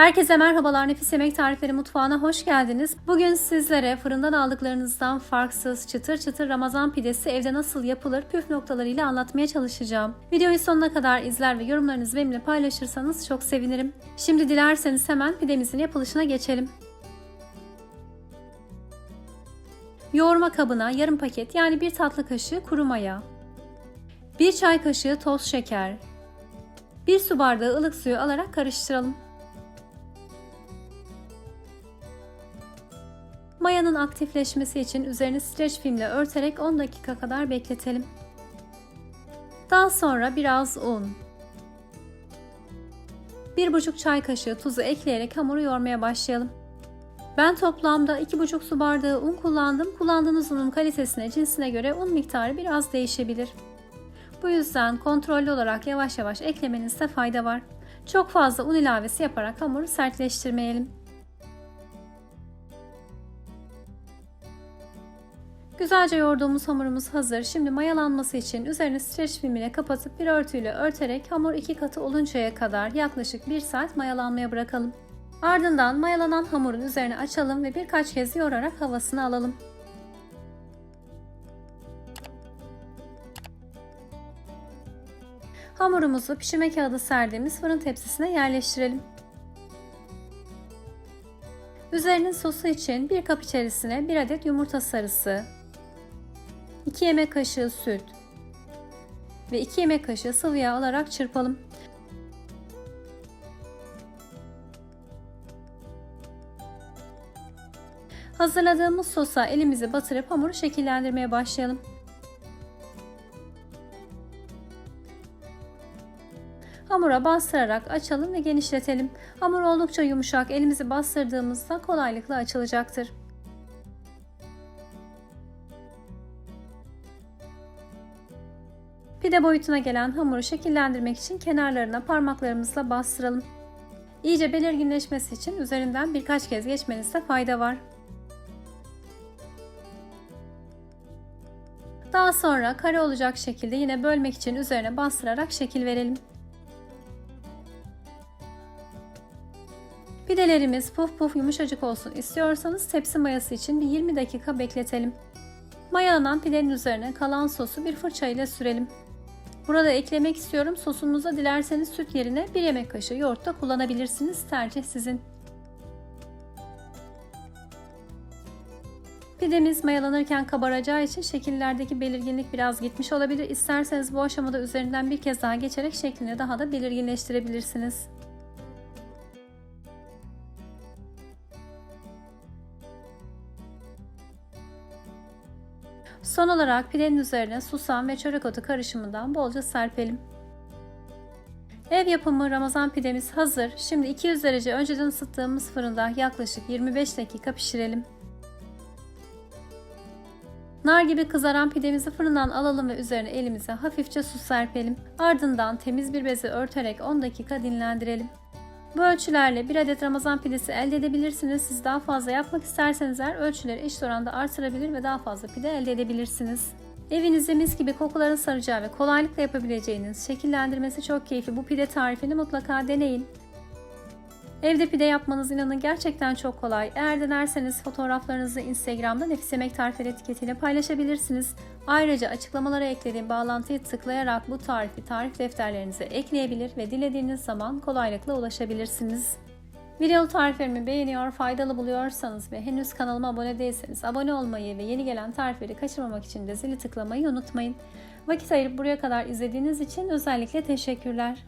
Herkese merhabalar Nefis Yemek Tarifleri Mutfağı'na hoş geldiniz. Bugün sizlere fırından aldıklarınızdan farksız çıtır çıtır Ramazan pidesi evde nasıl yapılır püf noktalarıyla anlatmaya çalışacağım. Videoyu sonuna kadar izler ve yorumlarınızı benimle paylaşırsanız çok sevinirim. Şimdi dilerseniz hemen pidemizin yapılışına geçelim. Yoğurma kabına yarım paket yani bir tatlı kaşığı kuru maya, 1 çay kaşığı toz şeker, 1 su bardağı ılık suyu alarak karıştıralım. Mayanın aktifleşmesi için üzerini streç filmle örterek 10 dakika kadar bekletelim. Daha sonra biraz un, 1,5 çay kaşığı tuzu ekleyerek hamuru yoğurmaya başlayalım. Ben toplamda 2,5 su bardağı un kullandım. Kullandığınız unun kalitesine, cinsine göre un miktarı biraz değişebilir. Bu yüzden kontrollü olarak yavaş yavaş eklemenizde fayda var. Çok fazla un ilavesi yaparak hamuru sertleştirmeyelim. Güzelce yoğurduğumuz hamurumuz hazır. Şimdi mayalanması için üzerini streç filmiyle kapatıp bir örtüyle örterek hamur iki katı oluncaya kadar yaklaşık 1 saat mayalanmaya bırakalım. Ardından mayalanan hamurun üzerine açalım ve birkaç kez yoğurarak havasını alalım. Hamurumuzu pişirme kağıdı serdiğimiz fırın tepsisine yerleştirelim. Üzerinin sosu için bir kap içerisine 1 adet yumurta sarısı, 2 yemek kaşığı süt ve 2 yemek kaşığı sıvı yağ alarak çırpalım. Hazırladığımız sosa elimizi batırıp hamuru şekillendirmeye başlayalım. Hamura bastırarak açalım ve genişletelim. Hamur oldukça yumuşak, elimizi bastırdığımızda kolaylıkla açılacaktır. Pide boyutuna gelen hamuru şekillendirmek için kenarlarına parmaklarımızla bastıralım. İyice belirginleşmesi için üzerinden birkaç kez geçmenizde fayda var. Daha sonra kare olacak şekilde yine bölmek için üzerine bastırarak şekil verelim. Pidelerimiz puf puf yumuşacık olsun istiyorsanız tepsi mayası için bir 20 dakika bekletelim. Mayalanan pidenin üzerine kalan sosu bir fırça ile sürelim. Burada eklemek istiyorum sosumuza dilerseniz süt yerine bir yemek kaşığı yoğurt da kullanabilirsiniz. Tercih sizin. Pidemiz mayalanırken kabaracağı için şekillerdeki belirginlik biraz gitmiş olabilir. İsterseniz bu aşamada üzerinden bir kez daha geçerek şeklini daha da belirginleştirebilirsiniz. Son olarak pidenin üzerine susam ve çörek otu karışımından bolca serpelim. Ev yapımı Ramazan pidemiz hazır. Şimdi 200 derece önceden ısıttığımız fırında yaklaşık 25 dakika pişirelim. Nar gibi kızaran pidemizi fırından alalım ve üzerine elimize hafifçe su serpelim. Ardından temiz bir bezi örterek 10 dakika dinlendirelim. Bu ölçülerle bir adet Ramazan pidesi elde edebilirsiniz. Siz daha fazla yapmak isterseniz eğer ölçüleri eşit oranda artırabilir ve daha fazla pide elde edebilirsiniz. Evinizde mis gibi kokuların saracağı ve kolaylıkla yapabileceğiniz şekillendirmesi çok keyifli bu pide tarifini mutlaka deneyin. Evde pide yapmanız inanın gerçekten çok kolay. Eğer denerseniz fotoğraflarınızı Instagram'da Nefis Yemek Tarifleri etiketiyle paylaşabilirsiniz. Ayrıca açıklamalara eklediğim bağlantıyı tıklayarak bu tarifi tarif defterlerinize ekleyebilir ve dilediğiniz zaman kolaylıkla ulaşabilirsiniz. Video tariflerimi beğeniyor, faydalı buluyorsanız ve henüz kanalıma abone değilseniz abone olmayı ve yeni gelen tarifleri kaçırmamak için de zili tıklamayı unutmayın. Vakit ayırıp buraya kadar izlediğiniz için özellikle teşekkürler.